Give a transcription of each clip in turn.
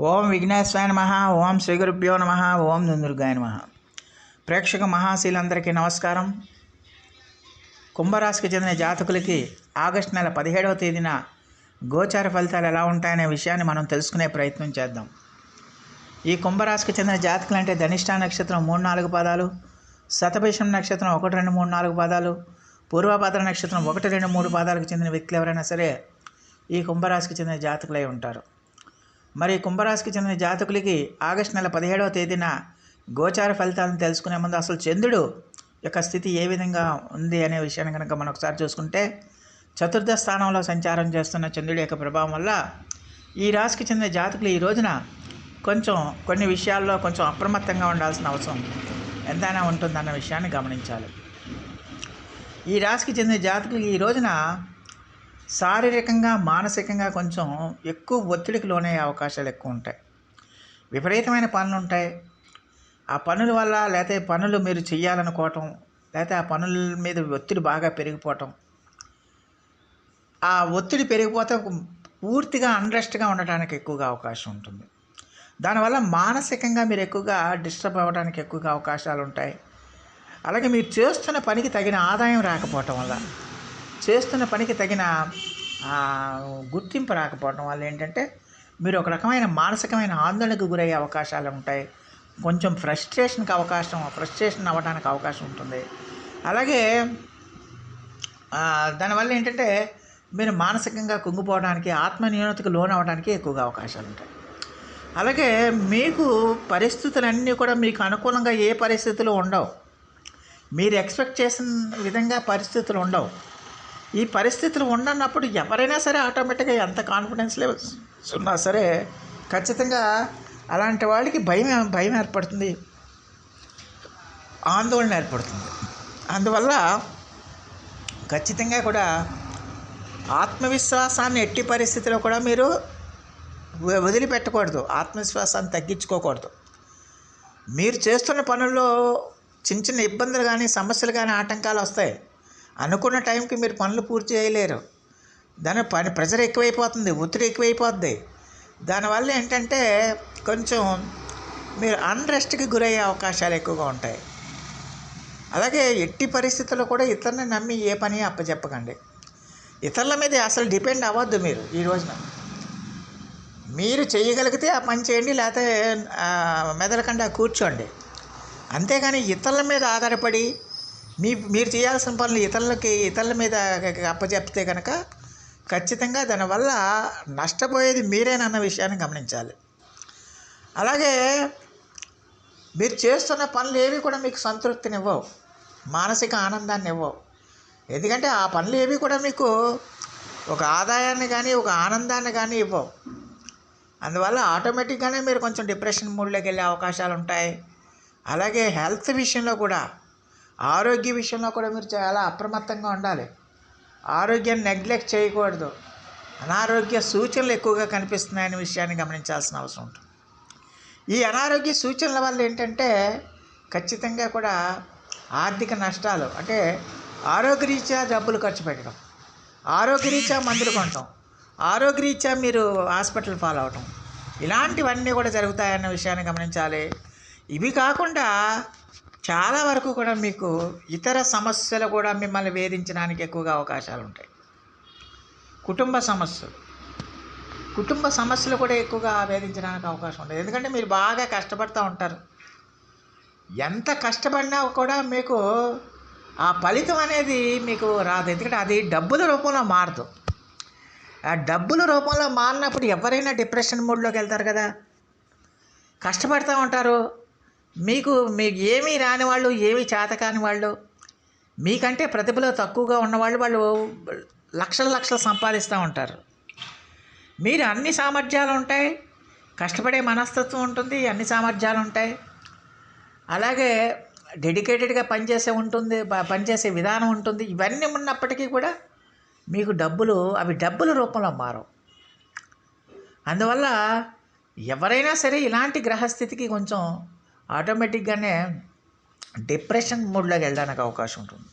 ఓం విఘ్నేశ్వరాయ నమ ఓం శ్రీ గురుభ్యో నమ ఓం దుందుర్గాయ నమ. ప్రేక్షక మహాశీలందరికీ నమస్కారం. కుంభరాశికి చెందిన జాతకులకి ఆగస్టు నెల పదిహేడవ తేదీన గోచార ఫలితాలు ఎలా ఉంటాయనే విషయాన్ని మనం తెలుసుకునే ప్రయత్నం చేద్దాం. ఈ కుంభరాశికి చెందిన జాతకులు అంటే ధనిష్ట నక్షత్రం మూడు నాలుగు పాదాలు శతభిషం నక్షత్రం ఒకటి రెండు మూడు నాలుగు పాదాలు పూర్వభద్ర నక్షత్రం ఒకటి రెండు మూడు పాదాలకు చెందిన వ్యక్తులు ఎవరైనా సరే ఈ కుంభరాశికి చెందిన జాతకులై ఉంటారు. మరి కుంభరాశికి చెందిన జాతకులకి ఆగస్టు నెల పదిహేడవ తేదీన గోచార ఫలితాలను తెలుసుకునే ముందు అసలు చంద్రుడు యొక్క స్థితి ఏ విధంగా ఉంది అనే విషయాన్ని కనుక మనం ఒకసారి చూసుకుంటే చతుర్థ స్థానంలో సంచారం చేస్తున్న చంద్రుడి యొక్క ప్రభావం వల్ల ఈ రాశికి చెందిన జాతకులు ఈ రోజున కొంచెం కొన్ని విషయాల్లో కొంచెం అప్రమత్తంగా ఉండాల్సిన అవసరం ఎంతైనా ఉంటుందన్న విషయాన్ని గమనించాలి. ఈ రాశికి చెందిన జాతకులు ఈ రోజున శారీరకంగా మానసికంగా కొంచెం ఎక్కువ ఒత్తిడికి లోనయ్యే అవకాశాలు ఎక్కువ ఉంటాయి. విపరీతమైన పనులు ఉంటాయి. ఆ పనుల వల్ల లేకపోతే పనులు మీరు చేయాలనుకోవటం లేకపోతే ఆ పనుల మీద ఒత్తిడి బాగా పెరిగిపోవటం. ఆ ఒత్తిడి పెరిగిపోతే పూర్తిగా అన్రెస్ట్గా ఉండటానికి ఎక్కువగా అవకాశం ఉంటుంది. దానివల్ల మానసికంగా మీరు ఎక్కువగా డిస్టర్బ్ అవ్వడానికి ఎక్కువగా అవకాశాలు ఉంటాయి. అలాగే మీరు చేస్తున్న పనికి తగిన ఆదాయం రాకపోవటం వల్ల చేస్తున్న పనికి తగిన గుర్తింపు రాకపోవడం వల్ల ఏంటంటే మీరు ఒక రకమైన మానసికమైన ఆందోళనకు గురయ్యే అవకాశాలు ఉంటాయి. కొంచెం ఫ్రస్ట్రేషన్కి అవకాశం ఫ్రస్ట్రేషన్ అవ్వడానికి అవకాశం ఉంటుంది. అలాగే దానివల్ల ఏంటంటే మీరు మానసికంగా కుంగిపోవడానికి ఆత్మన్యూనతకు లోన్ అవ్వడానికి ఎక్కువగా అవకాశాలు ఉంటాయి. అలాగే మీకు పరిస్థితులన్నీ కూడా మీకు అనుకూలంగా ఏ పరిస్థితులు ఉండవు. మీరు ఎక్స్పెక్ట్ చేసిన విధంగా పరిస్థితులు ఉండవు. ఈ పరిస్థితులు ఉండనప్పుడు ఎవరైనా సరే ఆటోమేటిక్గా ఎంత కాన్ఫిడెన్స్ లెవెల్స్ ఉన్నా సరే ఖచ్చితంగా అలాంటి వాళ్ళకి భయం భయం ఏర్పడుతుంది. ఆందోళన ఏర్పడుతుంది. అందువల్ల ఖచ్చితంగా కూడా ఆత్మవిశ్వాసాన్ని ఎట్టి పరిస్థితిలో కూడా మీరు వదిలిపెట్టకూడదు. ఆత్మవిశ్వాసాన్ని తగ్గించుకోకూడదు. మీరు చేస్తున్న పనుల్లో చిన్న చిన్న ఇబ్బందులు కానీ సమస్యలు కానీ ఆటంకాలు వస్తాయి. అనుకున్న టైంకి మీరు పనులు పూర్తి చేయలేరు. దాని పని ప్రెషర్ ఎక్కువైపోతుంది ఒత్తిడి ఎక్కువైపోతుంది దానివల్ల ఏంటంటే కొంచెం మీరు అన్రెస్ట్కి గురయ్యే అవకాశాలు ఎక్కువగా ఉంటాయి. అలాగే ఎట్టి పరిస్థితుల్లో కూడా ఇతరుని నమ్మి ఏ పని అప్పచెప్పకండి ఇతరుల మీద అసలు డిపెండ్ అవ్వద్దు మీరు ఈ రోజున. మీరు చేయగలిగితే ఆ పని చేయండి లేకపోతే ఆ, మెదలకుండా కూర్చోండి. అంతేగాని ఇతరుల మీద ఆధారపడి మీ మీరు చేయాల్సిన పనులు ఇతరులకి ఇతరుల మీద అప్పచెప్తే కనుక ఖచ్చితంగా దానివల్ల నష్టపోయేది మీరేనన్న విషయాన్ని గమనించాలి. అలాగే మీరు చేస్తున్న పనులు ఏవి కూడా మీకు సంతృప్తినివ్వవు మానసిక ఆనందాన్ని ఇవ్వవు ఎందుకంటే ఆ పనులు ఏవి కూడా మీకు ఒక ఆదాయాన్ని కానీ ఒక ఆనందాన్ని కానీ ఇవ్వవు. అందువల్ల ఆటోమేటిక్గానే మీరు కొంచెం డిప్రెషన్ మూడ్లోకి వెళ్ళే అవకాశాలు ఉంటాయి అలాగే హెల్త్ విషయంలో కూడా ఆరోగ్య విషయంలో కూడా మీరు చాలా అప్రమత్తంగా ఉండాలి. ఆరోగ్యాన్ని నెగ్లెక్ట్ చేయకూడదు. అనారోగ్య సూచనలు ఎక్కువగా కనిపిస్తున్నాయనే విషయాన్ని గమనించాల్సిన అవసరం ఉంటుంది. ఈ అనారోగ్య సూచనల వల్ల ఏంటంటే ఖచ్చితంగా కూడా ఆర్థిక నష్టాలు అంటే ఆరోగ్యరీత్యా డబ్బులు ఖర్చు పెట్టడం ఆరోగ్యరీత్యా మందులు కొనటం ఆరోగ్యరీత్యా మీరు హాస్పిటల్ ఫాలో అవటం ఇలాంటివన్నీ కూడా జరుగుతాయన్న విషయాన్ని గమనించాలి. ఇవి కాకుండా చాలా వరకు కూడా మీకు ఇతర సమస్యలు కూడా మిమ్మల్ని వేధించడానికి ఎక్కువగా అవకాశాలు ఉంటాయి. కుటుంబ సమస్యలు. కుటుంబ సమస్యలు కూడా ఎక్కువగా వేధించడానికి అవకాశం ఉంటుంది ఎందుకంటే మీరు బాగా కష్టపడుతూ ఉంటారు. ఎంత కష్టపడినా కూడా మీకు ఆ ఫలితం అనేది మీకు రాదు. ఎందుకంటే అది డబ్బుల రూపంలో మారదు. ఆ డబ్బుల రూపంలో మారినప్పుడు ఎవరైనా డిప్రెషన్ మూడ్లోకి వెళ్తారు కదా. కష్టపడుతూ ఉంటారు. మీకు మీకు ఏమీ రాని వాళ్ళు ఏమీ చేతకాని వాళ్ళు మీకంటే ప్రతిభలో తక్కువగా ఉన్నవాళ్ళు వాళ్ళు లక్షల లక్షలు సంపాదిస్తూ ఉంటారు. మీరు అన్ని సామర్థ్యాలు ఉంటాయి కష్టపడే మనస్తత్వం ఉంటుంది అన్ని సామర్థ్యాలు ఉంటాయి. అలాగే డెడికేటెడ్గా పనిచేసే ఉంటుంది పనిచేసే విధానం ఉంటుంది. ఇవన్నీ ఉన్నప్పటికీ కూడా మీకు డబ్బులు అవి డబ్బుల రూపంలో మారవు. అందువల్ల ఎవరైనా సరే ఇలాంటి గ్రహస్థితికి కొంచెం ఆటోమేటిక్గానే డిప్రెషన్ మూడ్లోకి వెళ్ళడానికి అవకాశం ఉంటుంది.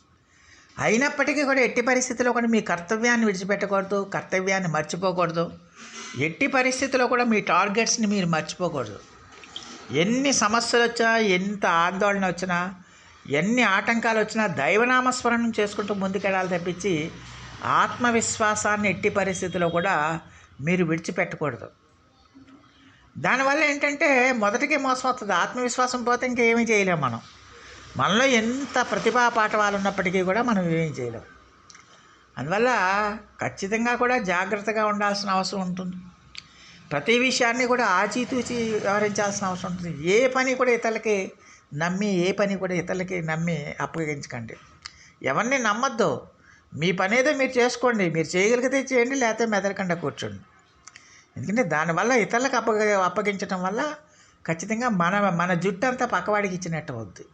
అయినప్పటికీ కూడా ఎట్టి పరిస్థితుల్లో కూడా మీ కర్తవ్యాన్ని విడిచిపెట్టకూడదు కర్తవ్యాన్ని మర్చిపోకూడదు. ఎట్టి పరిస్థితుల్లో కూడా మీ టార్గెట్స్ని మీరు మర్చిపోకూడదు. ఎన్ని సమస్యలు వచ్చినా ఎంత ఆందోళన వచ్చినా ఎన్ని ఆటంకాలు వచ్చినా దైవనామస్మరణం చేసుకుంటూ ముందుకెళ్ళాలి తప్పించి ఆత్మవిశ్వాసాన్ని ఎట్టి పరిస్థితుల్లో కూడా మీరు విడిచిపెట్టకూడదు. దానివల్ల ఏంటంటే మొదటికి మోసం వస్తుంది ఆత్మవిశ్వాసం పోతే ఇంకేమీ చేయలేము మనం. మనలో ఎంత ప్రతిభా పాఠవాలు ఉన్నప్పటికీ కూడా మనం ఏమీ చేయలేం. అందువల్ల ఖచ్చితంగా కూడా జాగ్రత్తగా ఉండాల్సిన అవసరం ఉంటుంది. ప్రతి విషయాన్ని కూడా ఆచితూచి వ్యవహరించాల్సిన అవసరం ఉంటుంది. ఏ పని కూడా ఇతరులకి నమ్మి ఏ పని కూడా ఇతరులకి నమ్మి అప్పగించకండి. ఎవరిని నమ్మద్దు. మీ పని ఏదో మీరు చేసుకోండి. మీరు చేయగలిగితే చేయండి లేకపోతే మెదలకుండా కూర్చోండి. ఎందుకంటే దానివల్ల ఇతరులకు అప్పగ అప్పగించడం వల్ల ఖచ్చితంగా మన మన జుట్టు అంతా పక్కవాడికి ఇచ్చినట్టు అవుద్ది.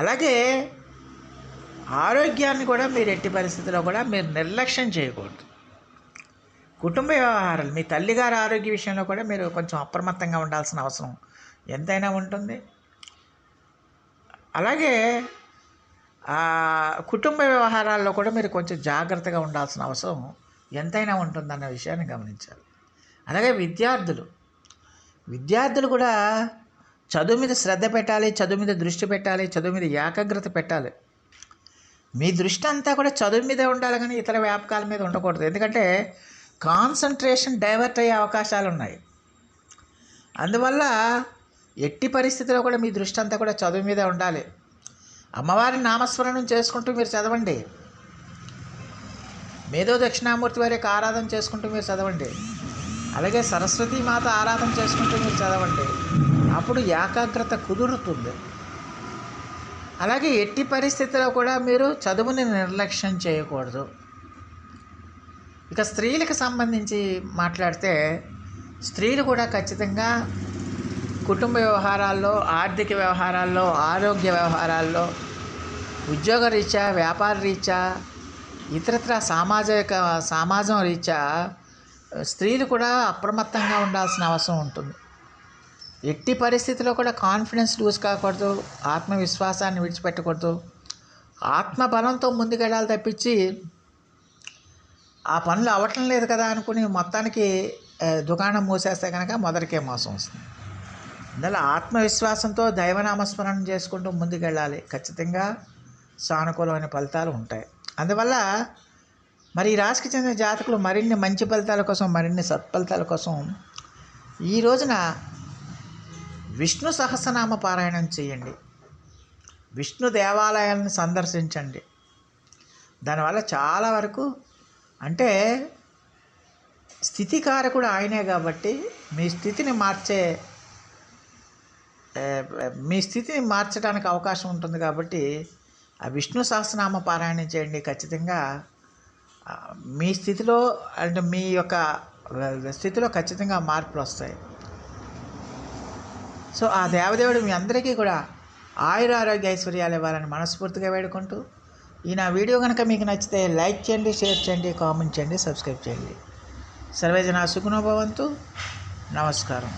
అలాగే ఆరోగ్యాన్ని కూడా మీరు ఎట్టి పరిస్థితుల్లో కూడా మీరు నిర్లక్ష్యం చేయకూడదు. కుటుంబ వ్యవహారాలు మీ తల్లిగారి ఆరోగ్య విషయంలో కూడా మీరు కొంచెం అప్రమత్తంగా ఉండాల్సిన అవసరం ఎంతైనా ఉంటుంది. అలాగే కుటుంబ వ్యవహారాల్లో కూడా మీరు కొంచెం జాగ్రత్తగా ఉండాల్సిన అవసరం ఎంతైనా ఉంటుందన్న విషయాన్ని గమనించాలి. అలాగే విద్యార్థులు. విద్యార్థులు కూడా చదువు మీద శ్రద్ధ పెట్టాలి చదువు మీద దృష్టి పెట్టాలి చదువు మీద ఏకాగ్రత పెట్టాలి. మీ దృష్టి అంతా కూడా చదువు మీదే ఉండాలి కానీ ఇతర వ్యాపకాల మీద ఉండకూడదు. ఎందుకంటే కాన్సన్ట్రేషన్ డైవర్ట్ అయ్యే అవకాశాలు ఉన్నాయి. అందువల్ల ఎట్టి పరిస్థితిలో కూడా మీ దృష్టి అంతా కూడా చదువు మీదే ఉండాలి. అమ్మవారి నామస్మరణం చేసుకుంటూ మీరు చదవండి. మేధో దక్షిణామూర్తి వారి యొక్క ఆరాధన చేసుకుంటూ మీరు చదవండి. అలాగే సరస్వతీ మాత ఆరాధన చేసుకుంటూ మీరు చదవండి. అప్పుడు ఏకాగ్రత కుదురుతుంది. అలాగే ఎట్టి పరిస్థితిలో కూడా మీరు చదువుని నిర్లక్ష్యం చేయకూడదు. ఇక స్త్రీలకు సంబంధించి మాట్లాడితే స్త్రీలు కూడా ఖచ్చితంగా కుటుంబ వ్యవహారాల్లో ఆర్థిక వ్యవహారాల్లో ఆరోగ్య వ్యవహారాల్లో ఉద్యోగ రీత్యా వ్యాపార రీత్యా ఇతరత్ర సామాజిక సమాజం రీత్యా స్త్రీలు కూడా అప్రమత్తంగా ఉండాల్సిన అవసరం ఉంటుంది. ఎట్టి పరిస్థితిలో కూడా కాన్ఫిడెన్స్ లూజ్ కాకూడదు ఆత్మవిశ్వాసాన్ని విడిచిపెట్టకూడదు. ఆత్మ బలంతో ముందుకెళ్ళాలి తప్పించి ఆ పనులు అవ్వటం లేదు కదా అనుకుని మొత్తానికి దుకాణం మూసేస్తే కనుక మొదటికే మోసం వస్తుంది. అందువల్ల ఆత్మవిశ్వాసంతో దైవనామస్మరణం చేసుకుంటూ ముందుకెళ్ళాలి. ఖచ్చితంగా సానుకూలమైన ఫలితాలు ఉంటాయి. అందువల్ల మరి ఈ రాశికి చెందిన జాతకులు మరిన్ని మంచి ఫలితాల కోసం మరిన్ని సత్ఫలితాల కోసం ఈ రోజున విష్ణు సహస్రనామ పారాయణం చేయండి. విష్ణు దేవాలయాలను సందర్శించండి. దానివల్ల చాలా వరకు అంటే స్థితికారకుడు ఆయనే కాబట్టి మీ స్థితిని మార్చే మీ స్థితిని మార్చడానికి అవకాశం ఉంటుంది కాబట్టి ఆ విష్ణు సహస్రనామ పారాయణం చేయండి. ఖచ్చితంగా మీ స్థితిలో అంటే మీ యొక్క స్థితిలో ఖచ్చితంగా మార్పులు వస్తాయి. సో ఆ దేవదేవుడు మీ అందరికీ కూడా ఆయుర ఆరోగ్య ఐశ్వర్యాలు ఇవ్వాలని మనస్ఫూర్తిగా వేడుకుంటూ ఈ నా వీడియో కనుక మీకు నచ్చితే లైక్ చేయండి షేర్ చేయండి కామెంట్ చేయండి సబ్స్క్రైబ్ చేయండి. సర్వేజన సుఖనోభవంతు నమస్కారం.